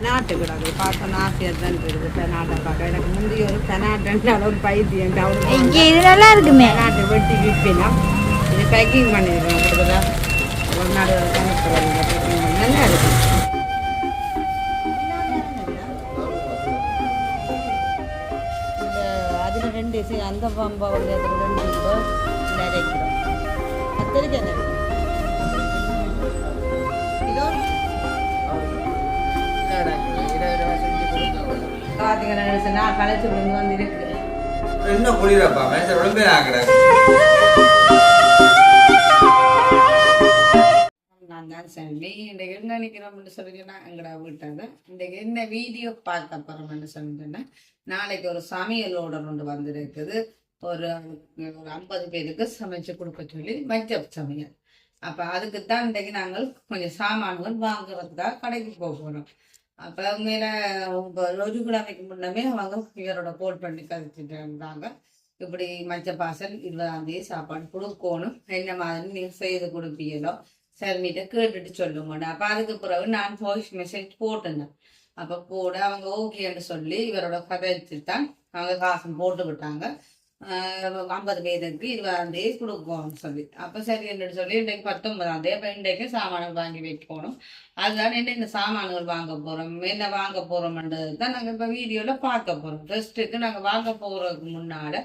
பெனாட்டு கிடக்கு பார்க்க நாசியாக தான் இருக்குது பெனாட்டை பார்க்க எனக்கு முந்தைய ஒரு பெனாட்டுன்ற ஒரு பைத்தியம். இங்கே இது நல்லா இருக்குமே? பெனாட்டை வெட்டி விற்பினா இது பேக்கிங் பண்ணிடுறோம் ஒரு நாடு நல்லா இருக்கு அதில் ரெண்டு அந்த பம்பா ரெண்டு கிலோ கத்திரிக்காய் பார்த்தீங்கன்னா நான் களைச்சு விழுந்து வந்து இருக்கு. என்ன புரியுறப்பா மனுஷன் உடம்பே ஆகிட நான் தான் சொல்லி இன்றைக்கு என்ன நினைக்கிறோம்னு சொல்லிச்சுன்னா எங்கடா வீட்டாங்க இன்றைக்கு என்ன வீடியோ பார்க்க போகிறோம்னு சொல்லிட்டுன்னா நாளைக்கு ஒரு சமையல் ஆர்டர் ஒன்று வந்திருக்குது. ஒரு ஒரு ஐம்பது பேருக்கு சமைச்சு கொடுக்க சொல்லி மஞ்சள் சமையல். அப்போ அதுக்கு தான் இன்றைக்கு நாங்கள் கொஞ்சம் சாமான்கள் வாங்குறதுக்காக கடைக்கு போக போகிறோம் அப்போ உண்மையில இப்போ ஒரு கிழமைக்கு முன்னமே அவங்க இவரோட கோட் பண்ணி கதைச்சிட்டு இருந்தாங்க இப்படி மச்ச பாசல் இருபதாம் தேதி சாப்பாடு கொடுக்கணும். என்ன மாதிரி நீங்கள் செய்து கொடுப்பீங்களோ? சரின்ட்டு கேட்டுட்டு சொல்லுங்க அப்போ அதுக்கு பிறகு நான் வாய்ஸ் மெசேஜ் போட்டிருந்தேன் அப்போ போட அவங்க ஓகேன்னு சொல்லி இவரோட கதைச்சு தான் அவங்க காசு போட்டு விட்டாங்க. ஐம்பது பேருக்கு இருபதாம் தேதி கொடுக்கணும்னு சொல்லி. அப்போ சரி என்று சொல்லி இன்றைக்கு பத்தொன்பதாம் தேதி அப்போ இன்றைக்கு சாமான்கள் வாங்கி வைக்கணும். அதுதான் என்ன இந்த சாமான்கள் வாங்க போகிறோம் என்ன வாங்க போகிறோம்ன்றது தான் நாங்கள் இப்போ வீடியோவில் பார்க்க போகிறோம் ஃபர்ஸ்ட்டுக்கு நாங்கள் வாங்க போகிறதுக்கு முன்னால்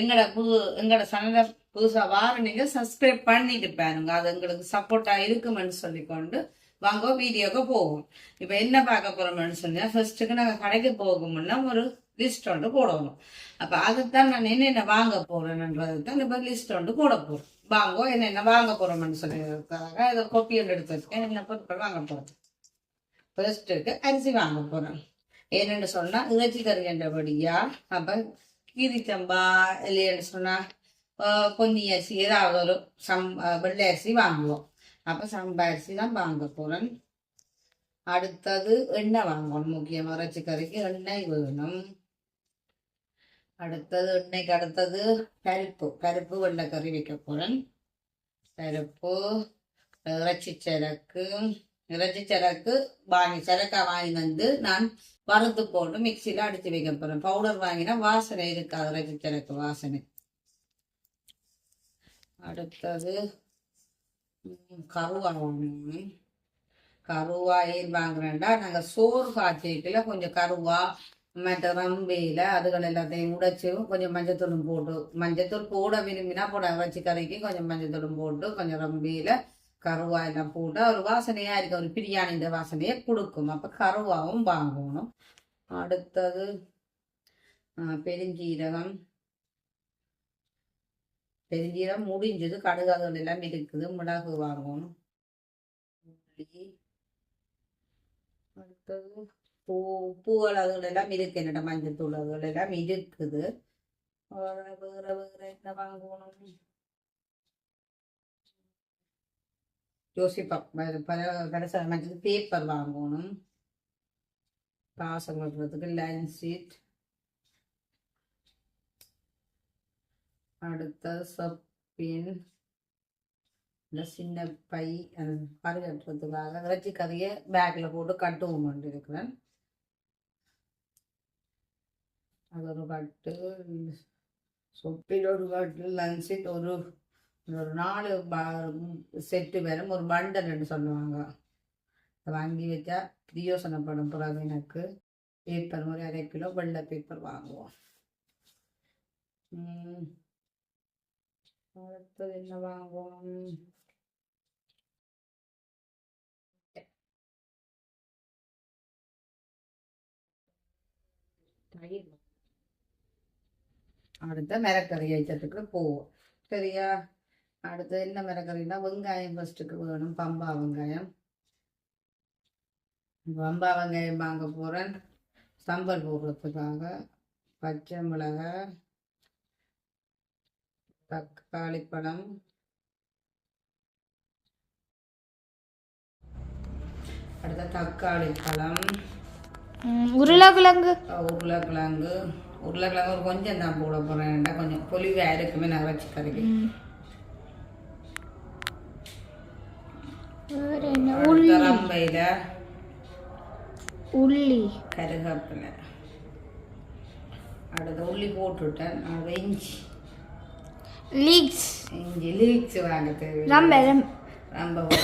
எங்களோட புது எங்களோட சேனலை புதுசாக வார நீங்கள் சப்ஸ்கிரைப் பண்ணிட்டு பாருங்க. அது எங்களுக்கு சப்போர்ட்டாக இருக்குமென்னு சொல்லிக்கொண்டு வாங்க வீடியோக்கு போவோம். இப்போ என்ன பார்க்க போகிறோம்னு சொன்னால் ஃபர்ஸ்ட்டுக்கு நாங்கள் கடைக்கு போகும்னா ஒரு லிஸ்ட் ஒன்று போடணும். அப்போ அதுதான் நான் என்னென்ன வாங்க போகிறேன்ன்றது தான் இப்போ லிஸ்ட் ஒன்று போட போகிறேன் வாங்கோ என்னென்ன வாங்க போகிறோம்னு சொல்லியிருக்காங்க. இதை கொப்பி ஒன்று எடுத்து வச்சுக்கேன் என்ன பொருட்கள் வாங்க போகிறேன் ஃபர்ஸ்ட்டுக்கு அரிசி வாங்க போகிறேன் என்னென்னு சொன்னால் இறைச்சி கறி அப்போ கீரிச்சம்பா இல்லைன்னு சொன்னால் பொன்னி அரிசி ஏதாவது ஒரு சம் வெள்ளை அரிசி வாங்குவோம். அப்போ சம்பா அரிசி தான் வாங்க போகிறேன் அடுத்தது எண்ணெய் வாங்கணும் முக்கியமாக இறைச்சி கறிக்கு எண்ணெய் வேணும். அடுத்தது எண்ணெய்க்கு அடுத்தது பருப்பு பருப்பு வெள்ளைக்கறி வைக்க போகிறேன் பருப்பு இறைச்சி சரக்கு. இறைச்சி சரக்கு வாங்கி சரக்கா வாங்கி வந்து நான் வறுத்து போட்டு மிக்சியில் அடித்து வைக்க போகிறேன் பவுடர் வாங்கினா வாசனை இருக்காது இறைச்சி சரக்கு வாசனை. அடுத்தது கருவா வாங்கணும். கருவா ஏன் வாங்குறேன்டா? நாங்கள் சோறு காய்ச்சிக்கல கொஞ்சம் கருவா மற்ற ரம்பையில் அதுகள் எல்லாத்தையும் உடைச்சி கொஞ்சம் மஞ்சத்தூளும் போட்டு மஞ்சத்தூள் போட விரும்பினா போட வச்சு கறிக்கு கொஞ்சம் மஞ்சத்தூளும் போட்டு கொஞ்சம் ரம்பியில் கருவாயெல்லாம் போட்டு ஒரு வாசனையாக இருக்கும். ஒரு பிரியாணின்ற வாசனையை கொடுக்கும். அப்போ கருவாவும் வாங்கணும். அடுத்தது பெருஞ்சீரகம். பெருஞ்சீரகம் முடிஞ்சது. கடுகு அதுகள் எல்லாம் இருக்குது. மிளகு வாங்கணும். அடுத்தது பூ பூக்கள் அதுகள் எல்லாம் இருக்கு. என்னோட மஞ்சள் தூள் அதுகள் எல்லாம் இருக்குது. வேற வேற என்ன வாங்கணும்? யோசிப்பா பல மஞ்சள் பேப்பர் வாங்கணும். பாசம் கட்டுறதுக்கு லைன் ஷீட் அடுத்த சப்பின் இந்த சின்ன பை அது கறி கட்டுறதுக்காக இறைச்சி கறியை பேக்கில் போட்டு கட்டுவோம் கொண்டு இருக்கிறேன் அது ஒரு கட்டு சொப்பில் ஒரு கட்டு லஞ்ச் ஒரு ஒரு நாலு செட்டு வரும் ஒரு பண்டல்னு சொல்லுவாங்க வாங்கி வச்சா பிரியோசனப்படும் பிறகு எனக்கு பேப்பர் ஒரு அரை கிலோ வெள்ளை பேப்பர் வாங்குவோம் அடுத்தது என்ன வாங்குவோம் தயிர் அடுத்த மிரக்கறி ஐட்டத்துக்கு போவோம். சரியா? அடுத்து என்ன மிரக்கறினா வெங்காயம் ஃபர்ஸ்ட்டுக்கு வேணும். பம்பா வெங்காயம். பம்பா வெங்காயம் வாங்க போகிறேன் சம்பல் போடுறதுக்காக. பச்சை மிளகாய். தக்காளி பழம் அடுத்த தக்காளி பழம். உருளைக்கிழங்கு. உருளைக்கிழங்கு. உருளைக்கிழங்கு ஒரு கொஞ்சம் தான் போட போகிறேன் கொஞ்சம் பொலிவாக இருக்குமே நகராட்சி கறிக்கு தரம்பையில் உள்ளி. கருவேப்பிலை அடுத்து உள்ளி போட்டுவிட்டேன் நான் இஞ்சி. லீக்ஸ். இஞ்சி லீக்ஸ் வாங்க தேவை ரொம்ப ரொம்ப.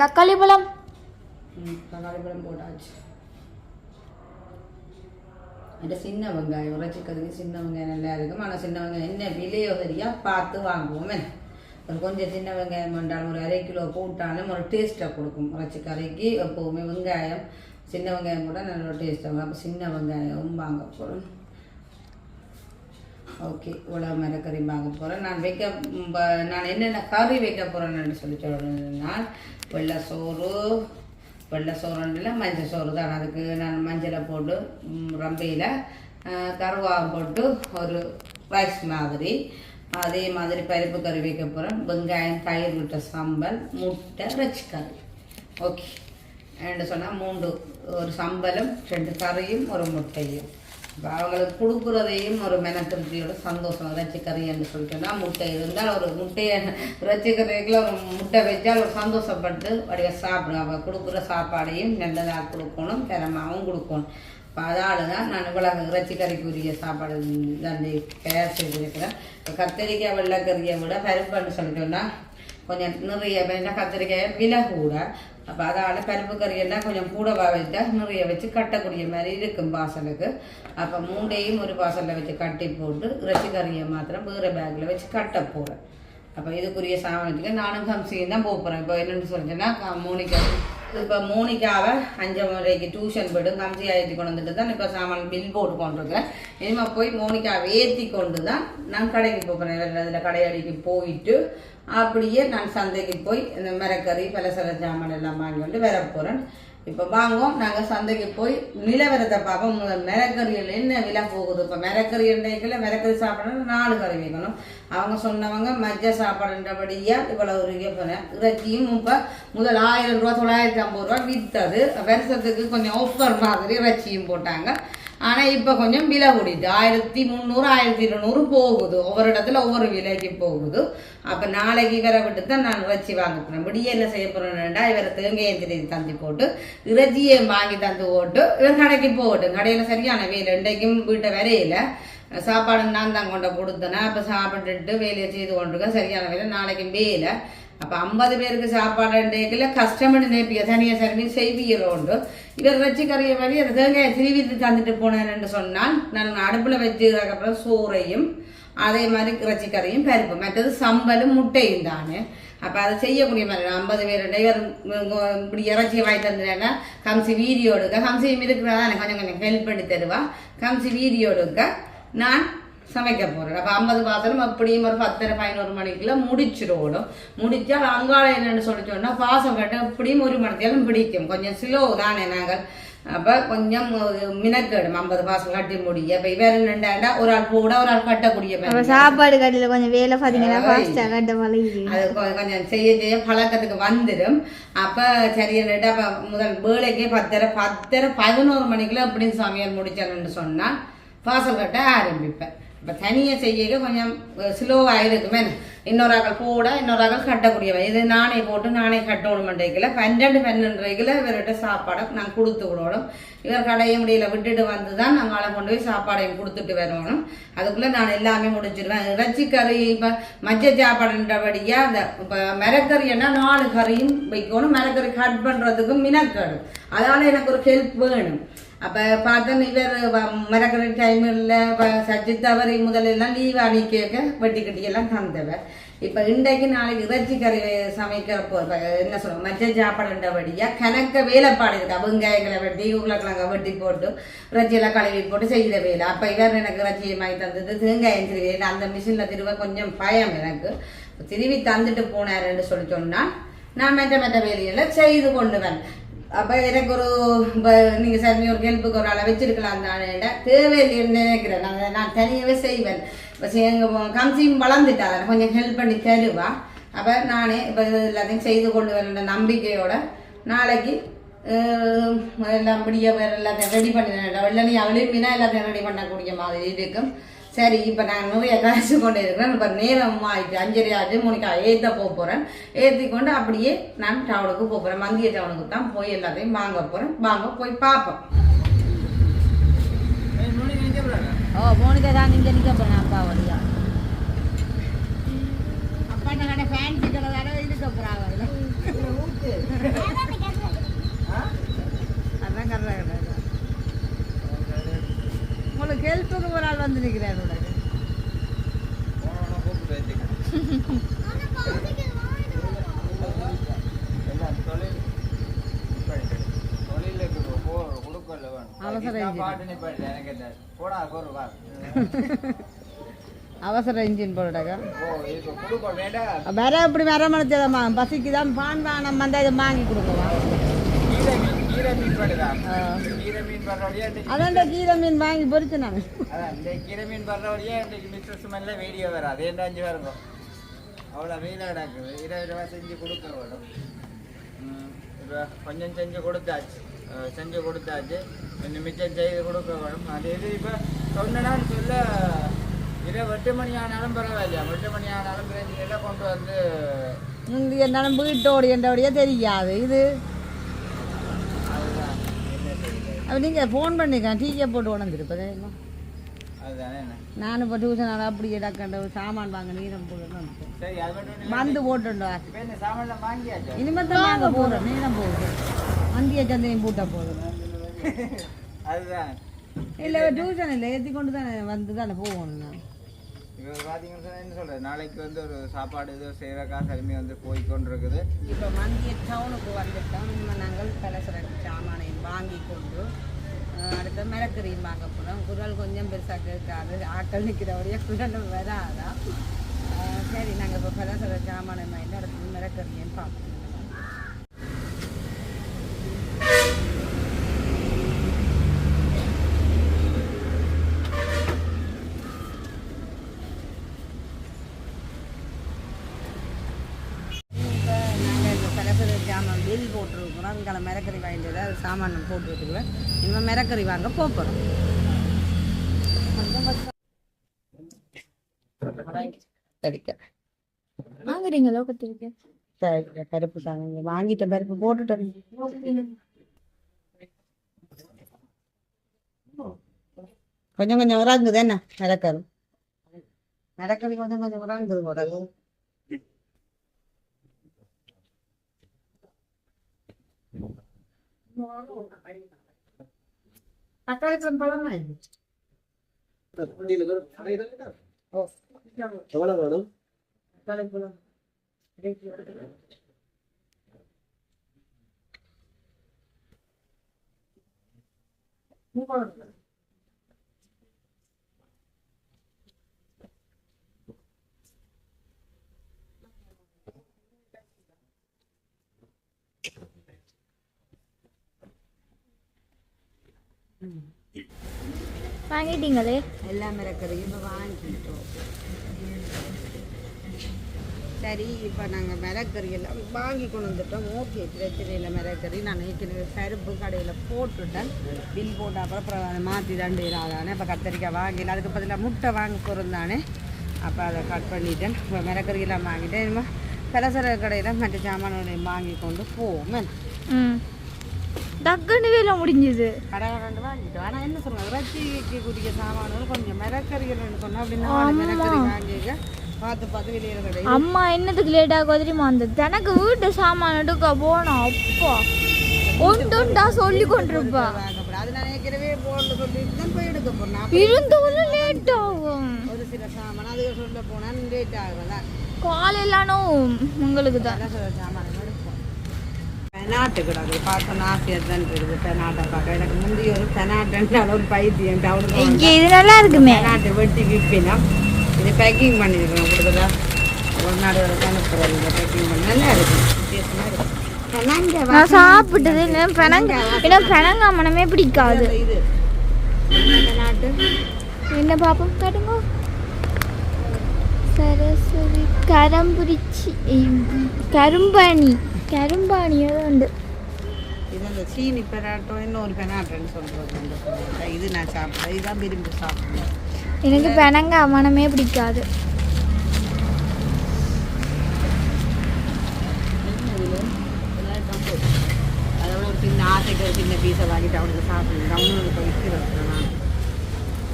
தக்காளி பழம். தக்காளி பழம் போட்டாச்சு. இந்த சின்ன வெங்காயம் உரைச்சிக்கிறதுக்கு சின்ன வெங்காயம் நல்லா இருக்கும் ஆனால் சின்ன வெங்காயம் என்ன விலையோ சரியாக பார்த்து வாங்குவோம் என்ன? ஒரு கொஞ்சம் சின்ன வெங்காயம் வேண்டாலும் ஒரு அரை கிலோ போட்டாலும் ஒரு டேஸ்ட்டாக கொடுக்கும் உரைச்சி கறிக்கு எப்போவுமே வெங்காயம் சின்ன வெங்காயம் கூட நல்ல டேஸ்ட்டாக அப்போ சின்ன வெங்காயம் வாங்க போகிறோம் ஓகே இவ்வளோ மரக்கறி வாங்க போகிறேன் நான் வைக்க நான் என்னென்ன கறி வைக்க போகிறேன்னு சொல்லி சொல்கிறேன்னா வெள்ளை சோறு வெள்ளை சோறுல மஞ்சள் சோறு தான். அதுக்கு நான் மஞ்சளை போட்டு ரம்பையில் கருவாகம் போட்டு ஒரு ரைஸ் மாதிரி. அதே மாதிரி பருப்பு கறி வைக்க போகிறேன் வெங்காயம் தயிர் விட்ட சம்பல் முட்டை ரச்சி கறி ஓகே என்ன சொன்னால் மூன்று ஒரு சம்பலும் ரெண்டு கறியும் ஒரு முட்டையும். அவங்களுக்கு கொடுக்குறதையும் ஒரு மெனத்திருச்சியோட சந்தோஷம். இறைச்சி என்று சொல்லிட்டோம்னா முட்டை. இருந்தால் ஒரு முட்டையை இறைச்சி ஒரு முட்டை வச்சால் ஒரு சந்தோஷப்பட்டு வடிவ சாப்பிடும். அவள் கொடுக்குற சாப்பாடையும் நல்லதாக கொடுக்கணும் தரமாகவும் கொடுக்கணும். இப்போ அதால் தான் நான் இவ்வளவு இறைச்சிக்கறிக்குரிய சாப்பாடு தான் தயார் செய்திருக்கிறேன் இப்போ கத்திரிக்காய் வெள்ளைக்கறியை விட பருப்புன்னு சொல்லிட்டோம்னா கொஞ்சம் நிறைய வேண்டாம் கத்திரிக்காய் விலை கூட அப்போ அதால் பருப்பு கறியெல்லாம் கொஞ்சம் கூடவாக வச்சா நிறைய வச்சு கட்டக்கூடிய மாதிரி இருக்கும் பாசலுக்கு. அப்போ மூண்டையும் ஒரு பாசலில் வச்சு கட்டி போட்டு இறைச்சி கறியை மாத்திரம் வேறு பேக்கில் வச்சு கட்ட போகிறேன் அப்போ இதுக்குரிய சாமானத்துக்கு நானும் கம்சியும் தான் போகிறேன் இப்போ என்னென்னு சொல்லிட்டேன்னா மோனிகா இப்போ மோனிகாவை அஞ்சு முறைக்கு டியூஷன் போய்ட்டு கம்சி ஏற்றி கொண்டு வந்துட்டு தான் இப்போ சாமான் பில் போட்டு கொண்டிருக்கேன். இனிமேல் போய் மோனிகாவை ஏற்றி கொண்டு தான் நான் கடைக்கு போகிறேன். அதில் கடையடிக்கு போயிட்டு அப்படியே நான் சந்தைக்கு போய் இந்த மரக்கறி பலசர சாமான் எல்லாம் வாங்கி கொண்டு வர போகிறேன் இப்போ வாங்குவோம் நாங்கள் சந்தைக்கு போய் நிலவரத்தை பார்ப்போம். முதல் மிரக்கறியில் என்ன விலை போகுது? இப்போ மிரக்கறி இன்றைக்குல மிரக்கறி சாப்பிடணும் நாலு கறி வைக்கணும். அவங்க சொன்னவங்க மஜ்ஜ சாப்பாடுன்றபடியாக இவ்வளவு ரூபாய் போகிறேன் இறைச்சியும் இப்போ முதல் ஆயிரம் ரூபா தொள்ளாயிரத்தி ஐம்பது ரூபா விற்றது வருஷத்துக்கு கொஞ்சம் ஆஃபர் மாதிரி இறைச்சியும் போட்டாங்க. ஆனால் இப்போ கொஞ்சம் விலை கூடிது. ஆயிரத்தி முந்நூறு ஆயிரத்தி இருநூறு போகுது. ஒவ்வொரு இடத்துல ஒவ்வொரு விலைக்கு போகுது. அப்போ நாளைக்கு இவரை விட்டு தான் நான் இறைச்சி வாங்க போகிறேன் விடிய என்ன செய்ய போகிறேன்டா இவரை தேங்காயை திருதி தந்தி போட்டு இறைச்சியை வாங்கி தந்து போட்டு இவர் கடைக்கு போகட்டும். கடையில் சரியான வேலை. இன்றைக்கும் வீட்டை வரையில சாப்பாடு நான் தான் கொண்டு கொடுத்தேன்னா அப்போ சாப்பிட்டுட்டு வேலையை செய்து கொண்டிருக்கேன். சரியான வேலை. நாளைக்கு வேலை அப்போ ஐம்பது பேருக்கு சாப்பாடு டேக்கில் கஷ்டப்பட்டு நேப்பிய தனியாக சர்வீஸ் செய்வியலோண்டு இவர் வச்சு கறிய மாதிரி அந்த தேங்காயை திருவி தந்துட்டு போனேன்னு சொன்னால் நான் அடுப்பில் வச்சுக்கிறதுக்கப்புறம் சோறையும் அதே மாதிரி இறைச்சி கறியும் பருப்பு மற்றது சம்பலும் முட்டையும் தானே அப்போ அதை செய்யக்கூடிய மாதிரி ஐம்பது பேர் இவர் இப்படி இறைச்சியை வாங்கி தந்துட்டேன்னா கம்சி வீடியோ எடுக்க கம்சியும் இருக்கிறதா எனக்கு கொஞ்சம் கொஞ்சம் ஹெல்ப் பண்ணி தருவா கம்சி வீடியோ எடுக்க நான் சமைக்க போகிறேன் அப்போ ஐம்பது பாத்திரம் அப்படியும் ஒரு பத்தரை பதினோரு மணிக்குள்ள முடிச்சிடணும் முடிச்சால் அங்காள என்னன்னு சொல்லி சொன்னால் பாசம் கட்ட எப்படியும் ஒரு மணித்தேலும் பிடிக்கும். கொஞ்சம் ஸ்லோ தானே நாங்கள். அப்போ கொஞ்சம் மினக்கெடும். ஐம்பது பாசம் கட்டி முடிய. இப்போ இவர் என்னண்டாண்டா ஒரு ஆள் கூட ஒரு ஆள் கட்டக்கூடிய மாதிரி. சாப்பாடு கடையில் கொஞ்சம் வேலை பார்த்தீங்கன்னா ஃபாஸ்ட்டாக கட்ட பழகி அது கொஞ்சம் செய்ய செய்ய பழக்கத்துக்கு வந்துடும் அப்போ அப்போ முதல் வேலைக்கே பத்தரை பத்தரை பதினோரு மணிக்குள்ள எப்படின்னு சமையல் முடிச்சேன்னு சொன்னால் பாசல் கட்ட ஆரம்பிப்பேன். இப்போ தனியாக செய்ய கொஞ்சம் ஸ்லோவாக இருக்குமே இன்னொரு ஆக்கள் போட இன்னொரு ஆக்கள் கட்டக்கூடியவன் இது நானே போட்டு நானே கட்டணும் பன்னெண்டு பன்னெண்டரைக்கில் இவர்கிட்ட சாப்பாடை நாங்கள் கொடுத்து விடணும். இவர் கடையை முடியல விட்டுட்டு வந்து தான் நாங்கள் கொண்டு போய் சாப்பாடையும் கொடுத்துட்டு வரணும். அதுக்குள்ளே நான் எல்லாமே முடிச்சிடுவேன் இறைச்சி கறி இப்போ மஞ்ச சாப்பாடுன்றபடியாக அந்த இப்போ மிரக்கறின்னா நாலு கறியும் வைக்கணும். மிரக்கறி கட் பண்ணுறதுக்கும் மினக்கடும் அதனால் எனக்கு ஒரு ஹெல்ப் வேணும். அப்போ பார்த்தா இவர் மறக்கிற டைமில் சஜித் அவர் முதலெல்லாம் லீவ் அணிக்க வெட்டி கட்டியெல்லாம் தந்தவர். இப்போ இன்றைக்கு நாளைக்கு இறைச்சி கறி சமைக்கிறப்போ இப்ப என்ன சொல்லுவோம் மஞ்சள் சாப்பாடுன்றபடியாக கணக்க வேலைப்பாடு இருக்குது வெங்காயங்களை வெட்டி உருளைக்கிழங்க வெட்டி போட்டு இறைச்சியெல்லாம் கழுவி போட்டு செய்கிற வேலை. அப்போ இவர் எனக்கு இறைச்சியை வாங்கி தந்தது தேங்காயம் திருவி அந்த மிஷினில் திருவ கொஞ்சம் பயம் எனக்கு. திருவி தந்துட்டு போனாருன்னு சொல்லி சொன்னால் நான் மெட்ட மெட்ட வேலையெல்லாம் செய்து கொண்டு அப்போ எனக்கு ஒரு இப்போ நீங்கள் சரி ஒரு ஹெல்ப்புக்கு ஒரு ஆளை வச்சிருக்கலாம் தானே தேவையில்லைன்னு நினைக்கிறேன். நான் நான் தனியாகவே செய்வேன். இப்போ எங்கள் கம்சியும் வளர்ந்துட்டா அதை கொஞ்சம் ஹெல்ப் பண்ணி தருவா. அப்போ நானே இப்போ எல்லாத்தையும் செய்து கொண்டு வரேன் நம்பிக்கையோட நாளைக்கு எல்லாம் முடிய வேறு எல்லாத்தையும் ரெடி பண்ணிடுறேன் வெள்ளனி அவளையும் மீனா எல்லாத்தையும் ரெடி பண்ணக்கூடிய மாதிரி இருக்கும். சரி இப்போ நான் நிறைய காசு கொண்டு இருக்கிறேன். இப்போ நேரம் ஆயிட்டு அஞ்சரை ஆச்சு. மணிக்கா ஏற்ற போக போகிறேன் ஏற்றி கொண்டு அப்படியே நான் டவுனுக்கு போக போகிறேன் மந்திய டவுனுக்கு தான் போய் எல்லாத்தையும் வாங்க போகிறேன் வாங்க போய் பார்ப்போம். ஓ மோனிகா தான் இங்கே நிற்க போகிறேன் அப்பா வழியா. அப்பா நான் ஃபேன்சி கடை வேற இருக்க போகிறாங்க அதான் கரெக்டாக உங்களுக்கு ஹெல்ப்புக்கு ஒரு ஆள் வந்து நிற்கிறேன் உனக்கு அவசர அவசர இன்ஜின் போடுடாக்கா வேற இப்படி வர மனத்தேதம்மா பசிக்கு தான் பான் வானம் வந்தால் இதை வாங்கி கீரை மீன் கீரை மீன் கொடுக்கவா அதான் இந்த கீரை மீன் வாங்கி பொறிச்சு நான். வீடியோ வராது ஏண்டாஞ்சு வருங்க அவ்வளோ வெயில கிடக்குது இருபது ரூபா செஞ்சு கொடுக்க வேணும் இப்போ கொஞ்சம் செஞ்சு கொடுத்தாச்சு செஞ்சு கொடுத்தாச்சு கொஞ்சம் மிச்சம் செய்து கொடுக்க வேணும் அது இது இப்போ சொன்னேன்னு சொல்ல இரவு எட்டு மணி ஆனாலும் பரவாயில்லையா எட்டு மணி ஆனாலும் பிரச்சனையில் கொண்டு வந்து இங்கே என்னாலும் வீட்டோடு என்றோடையே தெரியாது. இது அப்போ நீங்கள் ஃபோன் பண்ணிக்கேன் டீக்கே போட்டு என்ன? நானும் இப்போ டியூஷன் அப்படியே டக்கண்ட சாமான் வாங்க நீரம் இல்லை வந்து போட்டுண்டா இனிமேல் தான் வாங்க போகிறோம் நீரம் போகுது வந்திய சந்தையும் பூட்ட அதுதான். இல்லை டியூஷன் இல்லை ஏற்றி கொண்டு தானே வந்து தானே போகணும் நான் இப்போ பார்த்தீங்கன்னு என்ன சொல்கிறது நாளைக்கு வந்து ஒரு சாப்பாடு ஏதோ செய்கிற காசு வந்து போய் கொண்டு இருக்குது இப்போ மந்திய டவுனுக்கு வந்துட்டோம் இனிமேல் நாங்கள் பலசர சாமானையும் வாங்கி கொண்டு அடுத்த மிளக்கறியும் வாங்க போகிறோம் குரல் கொஞ்சம் பெருசாக கேட்காது. ஆட்கள் நிற்கிறவரையே குரல் வராதான் சரி நாங்கள் இப்போ பலசர சாமானை வாங்கிட்டு அடுத்து மிளக்கறியும் பார்ப்போம் இப்போ பலசர ஜாமான் பில் போட்டிருக்கிறோம். இங்கே மிளக்கறி வாங்கிட்டு அது சாமான் போட்டு வச்சுக்குவேன் இனிமேல் மிளக்கறி வாங்க போகிறோம் வாங்குறீங்களோ கத்திரிக்க சரி பருப்பு தாங்க. வாங்கிட்ட பருப்பு போட்டுட்டேன். கொஞ்சம் கொஞ்சம் உறங்குது என்ன? மிளக்கறி மிளக்கறி கொஞ்சம் கொஞ்சம் உறங்குது கூட தக்காளி பழம் ஓ எவ்வளோ வேணும் தக்காளி பழம் வாங்கிட்டீங்களே? எல்லா மிளக்கறியும் இப்போ வாங்கிட்டோம். சரி இப்போ நாங்கள் மிளக்கறி எல்லாம் வாங்கி கொண்டு வந்துட்டோம். ஓகே பிரச்சனை இல்லை மிளக்கறி நான் ஏற்கனவே பருப்பு கடையில் போட்டுட்டேன். பில் போட்ட அப்புறம் அப்புறம் அதை மாற்றி ரெண்டு இதாதானே இப்போ கத்திரிக்காய் வாங்கல. அதுக்கு பதிலாக முட்டை வாங்க போகிறோம் தானே. அப்போ அதை கட் பண்ணிட்டேன். இப்போ மிளக்கறி எல்லாம் வாங்கிட்டேன். இனிமேல் பலசர கடையில் மற்ற சாமான்களையும் வாங்கி கொண்டு போவோம். ம். டக்குன்னு வேலை முடிஞ்சுது. கடை ரெண்டு வாங்கிட்டோம் ஆனால் என்ன சொல்லுவாங்க இறைச்சிக்கு குடிக்க சாமான்கள் கொஞ்சம் மிளக்கறிகள்னு சொன்னால் அப்படின்னா அம்மா என்னத்துக்கு லேட் ஆகும் தெரியுமா? அந்த தனக்கு வீட்டு சாமான் எடுக்க போனோம் அப்பா. ஒன்றுண்டா சொல்லி கொண்டிருப்பா. இருந்தவளும் லேட் ஆகும். ஒரு சில சாமான் அதுக்கு சொல்ல போனால் லேட் ஆகும்ல. காலையிலானும் உங்களுக்கு தான். சாமான். எடுப்போம் பெனாட்டு கிடக்கு பார்க்க ஆசையாக தான் இருக்குது பெனாட்டை பார்க்க எனக்கு முந்தைய ஒரு பெனாட்டுன்ற ஒரு பைத்தியம். டவுனுக்கு இங்கே இது நல்லா இருக்குமே. பெனாட்டு வெட்டி விற்பினோம் இது பேக்கிங் பண்ணியிருக்கோம் கொடுத்ததா ஒரு நாடு அனுப்புறது இந்த பேக்கிங் பண்ணி நல்லா இருக்கு வித்தியாசமாக இருக்கு பெனாங்க நான் சாப்பிட்டது இல்லை. பெனங்க ஏன்னா பெனங்கா மனமே பிடிக்காது. இது. என்ன பாப்போம் காட்டுங்க சரஸ்வதி கரம்புரிச்சி கரும்பாணி கரும்பாணி ஏதோ உண்டு. இது அந்த சீனி பெனாட்டோ இன்னொரு பெனாட்டோன்னு சொல்கிறது. இது நான் சாப்பிட்றேன் இதுதான் விரும்பி சாப்பிடுவேன் எனக்கு பெனங்காய் மனமே பிடிக்காது. சின்ன ஆசைக்கு ஒரு சின்ன பீஸை வாங்கிட்டு அவனுக்கு சாப்பிடுங்க அவனுக்கு நான்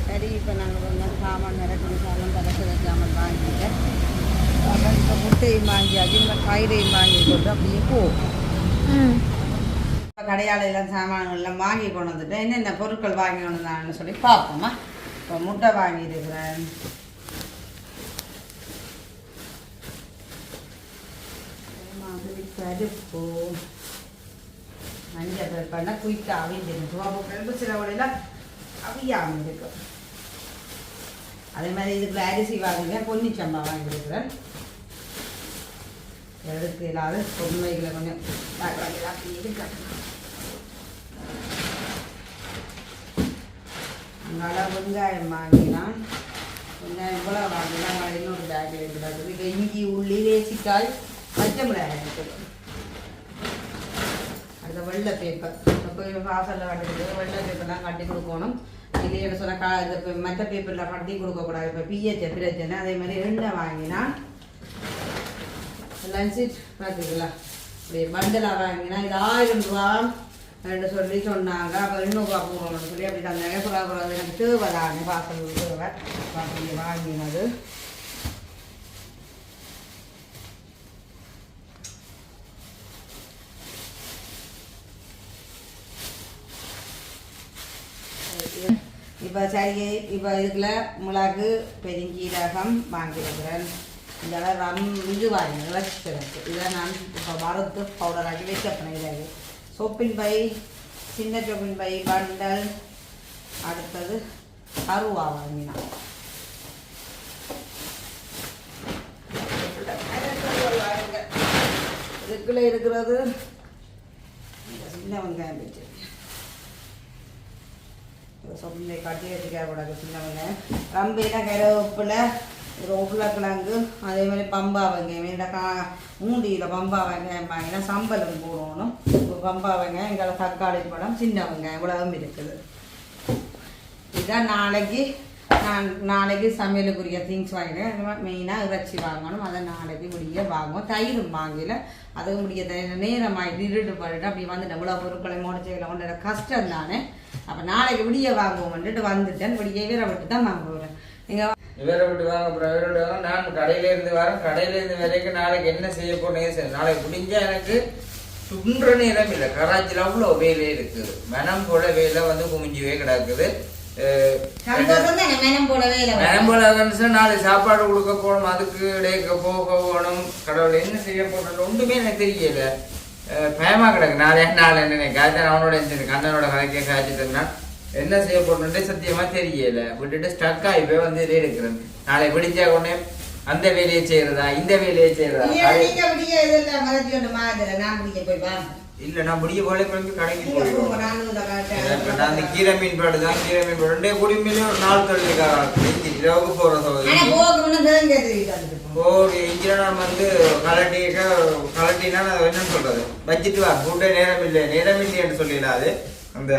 சரி இப்போ நாங்கள் கொஞ்சம் சாமான் மிரட்டணும் சாமான் பதக்க வைக்காமல் வாங்கிட்டேன் அப்புறம் இப்போ முட்டையும் வாங்கியாச்சு இந்த கயிறையும் வாங்கி கொண்டு அப்படியே போகும் ம் இப்போ கடையாளையெல்லாம் சாமான்கள் வாங்கி கொண்டு வந்துட்டேன் என்னென்ன பொருட்கள் வாங்கி கொண்டு வந்தான்னு சொல்லி பார்ப்போமா இப்போ முட்டை வாங்கியிருக்கிறேன். பருப்பு. மஞ்சள் பருப்புனா குயிக்காக அவிஞ்சிடும் துவாப்பு பருப்பு சில வழியில் அவியாமல் இருக்கும் அதே மாதிரி இதுக்குள்ள அரிசி வாங்கினேன் பொன்னி சம்பா வாங்கியிருக்கிறேன். எதுக்கு இல்லாத பொம்மைகளை கொஞ்சம் அப்படி இருக்கட்டும் அங்கால வெங்காயம் வாங்கினான். வெங்காயம் கூட வாங்கினா இன்னொரு பேக்கில் இருக்கிறது இது இஞ்சி உள்ளி வேசிக்காய் பச்சை மிளகாய் இருக்குது அடுத்த வெள்ளை பேப்பர் இப்போ வாசலில் கட்டிட்டு வெள்ளை பேப்பர்லாம் கட்டி கொடுக்கணும். இல்லையே சொன்ன கா இது மற்ற பேப்பரில் கட்டி கொடுக்கக்கூடாது. இப்போ பிஹெச் பிரச்சனை அதே மாதிரி எண்ணெய் வாங்கினா லஞ்சு பார்த்துக்கலாம் இப்படி பண்டலாக வாங்கினா இது ஆயிரம் ரூபா ரெண்டு சொல்லி சொன்னாங்க. அப்போ எண்ணூறுபா போகணும்னு சொல்லி அப்படி தந்தாங்க புறா புறா எனக்கு தேவைதாங்க வாசல் தேவை. அப்படி வாங்கினது. இப்போ சரி இப்போ இதுக்குள்ள மிளகு பெருங்கீரகம் வாங்கியிருக்கிறேன். இதெல்லாம் ரம் இது வாங்கி வச்சுருக்கு இதை நான் இப்போ வறுத்து பவுடர் ஆக்கி வச்சப்பேன் இதை. சோப்பின் பை சின்ன சோப்பின் பை பண்டல் அடுத்தது கருவா வாங்கினான் இதுக்குள்ளே இருக்கிறது சின்ன வெங்காயம் வச்சிருக்கேன். சொல்லி கட்டி வச்சுக்கூடாது சின்னவங்க வெங்காயம் ரம்பையில் கருவேப்பில் ஒரு உருளைக்கிழங்கு அதே மாதிரி பம்பா வெங்காயம். இந்த கா மூடியில் பம்பா வெங்காயம் வாங்கினா சம்பளம் போடணும். ஒரு பம்பா வெங்காயம் எங்களை தக்காளி பழம் சின்ன வெங்காயம் இவ்வளவும் இருக்குது. இதான் நாளைக்கு நான் நாளைக்கு சமையலுக்குரிய திங்ஸ் வாங்கினேன். மெயினாக இறைச்சி வாங்கணும். அதை நாளைக்கு முடிய வாங்குவோம். தயிரும் வாங்கல. அதுக்கு முடிய தயிர். நேரமாகி இருட்டு பண்ணிட்டு அப்படி வந்துட்டேன். இவ்வளோ பொருட்களை முடிச்சு கொண்டு கஷ்டம் தானே அப்போ நாளைக்கு விடிய வாங்குவோம்ன்ட்டு வந்துட்டேன். விடிய வீர விட்டு தான் வாங்க போகிறேன் நீங்கள் இவரை விட்டு வாங்க அப்புறம் இவரை விட்டு வாங்க. நான் கடையில இருந்து வரேன். கடையில இருந்து வரைக்கும் நாளைக்கு என்ன செய்ய போறேன் நாளைக்கு முடிஞ்சா எனக்கு சுன்ற நேரம் இல்லை. கராச்சியில் அவ்வளோ வேலை இருக்குது. மனம் போல வேலை வந்து குமிஞ்சுவே கிடக்குது. மனம் போல நாளைக்கு சாப்பாடு கொடுக்க போகணும். அதுக்கு இடைக்க போக போகணும். கடவுள் என்ன செய்ய போறோம் ஒன்றுமே எனக்கு தெரியல. பயமாக பயமா கிடக்கு. நாளே நாள் என்ன காய்ச்சல் அவனோட இருந்துச்சு கண்ணனோட கலைக்க காய்ச்சிட்டு என்ன செய்ய போறோம்ன்றே சத்தியமா தெரியல. விட்டுட்டு ஸ்டக் ஆகி போய் வந்து இதே இருக்கிறேன். நாளை விடிஞ்சா உடனே அந்த வேலையை செய்யறதா இந்த வேலையை செய்யறதா? இல்ல நான் முடிய போல கிளம்பி கடைக்கு இப்ப நான் அந்த கீரை மீன் பாடு தான் கீரை மீன் பாடு ரெண்டே குடிமையிலே ஒரு இரவுக்கு போற ஆனா சோதனை போகணும்னு தெரிஞ்சது ஓ இன்ஜினியர் நான் வந்து கலட்டிக்க கலட்டினா நான் என்னன்னு சொல்றது? பட்ஜெட் வா கூட்ட நேரம் இல்லை. நேரம் இல்லைன்னு சொல்லிடாது அந்த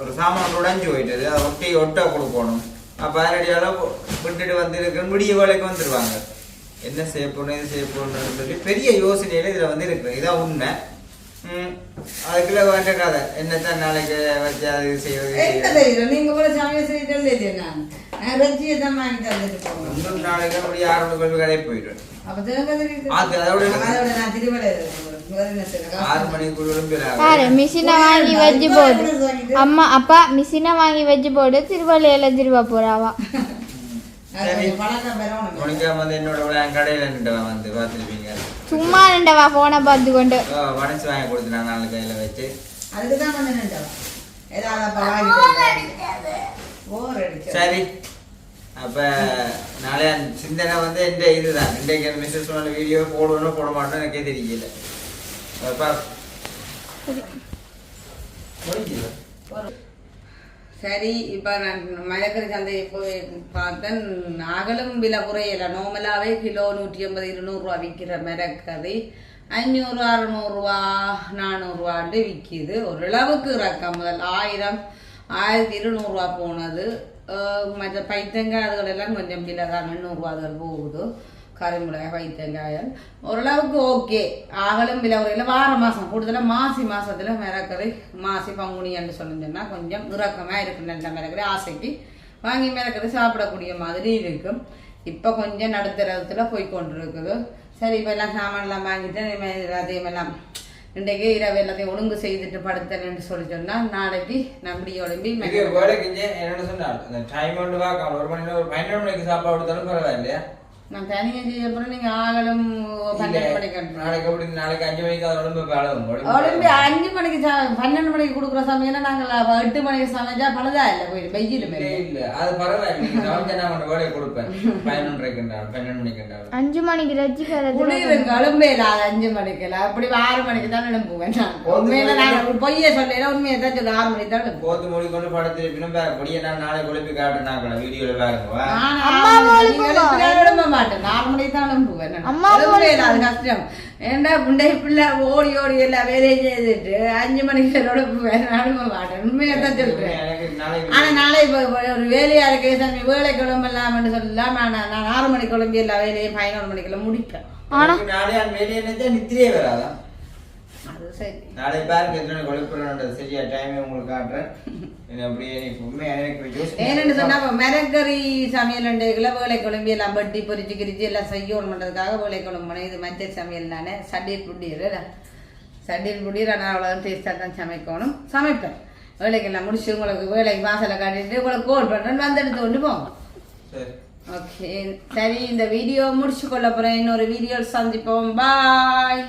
ஒரு சாமான் உடைஞ்சு போயிட்டது. அதை ஒட்டி ஒட்ட கொடுக்கணும். அப்போ அதனடியால் விட்டுட்டு வந்து முடிய வேலைக்கு வந்துடுவாங்க என்ன செய்ய போகணும் இது செய்ய போகணும்னு சொல்லி பெரிய யோசனையில இதில் வந்து இருக்கு இதான் உண்மை. அதுக்குள்ள வேண்ட கதை என்னத்தான் நாளைக்கு வச்சு அது செய்வது என்ன. தெரியும் நீங்க கூட சமையல் செய்ய சொல்லலையே நான் நான் ரஜியை தான் வாங்கி தந்துட்டு போவேன் இன்னும் நாளைக்கு முடிய ஆரம்ப கல்வி கதை போயிடுவேன் அப்ப திரும்ப தெரியுது. அது அதோட அதோட நான் திருவள்ளை வேற என்ன செய்யலாம் ஆறு மணிக்குள்ள விரும்புகிறாங்க பாரு மிஷினை வாங்கி வச்சு போடு அம்மா அப்பா மிஷினை வாங்கி வச்சு போடு திருவள்ளியில திருவா போறாவா என்னோட கடையில வந்து பார்த்துருப்பீங்க சும்மா நின்றவா போனை பார்த்து கொண்டு. மனசு வாங்கி கொடுத்துட்டாங்க நாலு கையில வச்சு. அதுக்கு தான் வந்து ஏதாவது சரி. அப்ப நாளைய சிந்தனை வந்து எந்த இதுதான். இன்றைக்கு மிஸ்ஸஸ் சொன்ன வீடியோ போடணும் போட மாட்டோம் எனக்கே தெரியல. அப்ப சரி இப்போ நான் மலைக்கறி சந்தையை போய் பார்த்தேன்? அகலும் விலை குறையல. நார்மலாகவே கிலோ நூற்றி ஐம்பது இருநூறுவா விற்கிற மிளகறி அஞ்சூறு அறநூறுவா நானூறுவான்ட்டு விற்கிது ஓரளவுக்கு ரக்கம் முதல் ஆயிரம் ஆயிரத்தி இருநூறுவா போனது. மற்ற பைத்தங்க அதுகளெல்லாம் கொஞ்சம் விலை தான் எண்ணூறுபா அதுகள் போகுது. கறிமிளகாய் பைத்தங்காயல் ஓரளவுக்கு ஓகே ஆகலும் விலை ஒரு இல்லை வார மாதம் கூடுதலாக மாசி மாசத்துல மிரக்கறி மாசி பங்குனின்னு சொன்னீங்கன்னா கொஞ்சம் இறக்கமாக இருக்கு நல்ல மிரக்கறி ஆசைக்கு வாங்கி மிரக்கறி சாப்பிடக்கூடிய மாதிரி இருக்கும். இப்போ கொஞ்சம் நடுத்தரத்துல போய் கொண்டு இருக்குது சரி இப்போ எல்லாம் சாமான்லாம் வாங்கிட்டு எல்லாத்தையும் எல்லாம் இன்றைக்கு இரவு எல்லாத்தையும் ஒழுங்கு செய்துட்டு படுத்தேன்னு சொல்லி சொன்னா நாளைக்கு நம்பி உடம்பி வேலைக்கு சொன்னார் அந்த டைம் ஒன்று பார்க்கலாம் ஒரு மணி ஒரு பன்னெண்டு மணிக்கு சாப்பாடு கொடுத்தாலும் பரவாயில்லையா? நான் தனியாக செய்ய போகிறேன் நீங்கள் ஆகலும் பன்னெண்டு மணிக்கு அனுப்புங்க. நாளைக்கு நாளைக்கு அஞ்சு மணிக்கு அது உடம்பு அஞ்சு மணிக்கு பன்னெண்டு மணிக்கு கொடுக்குற சமையல் நாங்கள் எட்டு மணிக்கு சமைச்சா பழுதா இல்லை போயிட்டு வெயில் இல்ல அது பரவாயில்ல. நீங்க சமைச்சா நான் உனக்கு வேலையை கொடுப்பேன். பதினொன்றரைக்கு இருந்தாலும் பன்னெண்டு மணிக்கு அஞ்சு மணிக்கு இல்லாத அஞ்சு மணிக்கு இல்லை. அப்படி ஆறு மணிக்கு தான் எழும்புவேன் நான். உண்மையில நான் பொய்ய சொல்லல உண்மையை தான் சொல்ல ஆறு மணிக்கு தான் போத்து மூடி கொண்டு படத்துல பின்னும் பொடியை நான் நாளை குழப்பி காட்டுனாக்கல வீடியோல பாருங்க மாட்டேன். நாலு மணிக்கு தான் எழும்புவேன். அம்மா அது கஷ்டம். ஏன்டா புண்டை பிள்ளை ஓடி ஓடி எல்லாம் வேலையை செய்துட்டு அஞ்சு மணிக்கு எழுப்புவேன் எழும்ப மாட்டேன். உண்மையை தான் சொல்றேன். ஆனா நாளை ஒரு வேலையா இருக்கு சாமி வேலை கிளம்பலாம்னு சொல்லலாம் நான் நான் ஆறு மணிக்கு கிளம்பி எல்லா வேலையும் பதினோரு மணிக்குள்ள முடிப்பேன். எனக்கு நாளை வேலையை நித்திரியே வராதான் அது சரி. நாளை பாருங்க எத்தனை கொழுப்புறன்றது. சரியா டைம் உங்களுக்கு காட்டுறேன். இது அப்படியே எனக்கு உண்மையா எனக்கு யோசிச்சு ஏன்னு சொன்னா இப்ப மிரக்கறி சமையல் அண்டைக்குள்ள வேலை குழம்பி எல்லாம் பட்டி பொரிச்சு கிரிச்சு எல்லாம் செய்யணுன்றதுக்காக வேலை குழம்பு இது மஞ்சள் சமையல் நானே சண்டீர் புடியர் சண்டீர் புடியர் ஆனால் அவ்வளோ டேஸ்டாக தான் சமைக்கணும். சமைப்பேன். வேலைக்கெல்லாம் முடிச்சு உங்களுக்கு வேலைக்கு வாசலை காட்டிட்டு உங்களுக்கு கோல் பண்ணுறேன் வந்து எடுத்து கொண்டு போங்க ஓகே சரி இந்த வீடியோ முடிச்சு கொள்ள போறேன். இன்னொரு வீடியோ சந்திப்போம். பாய்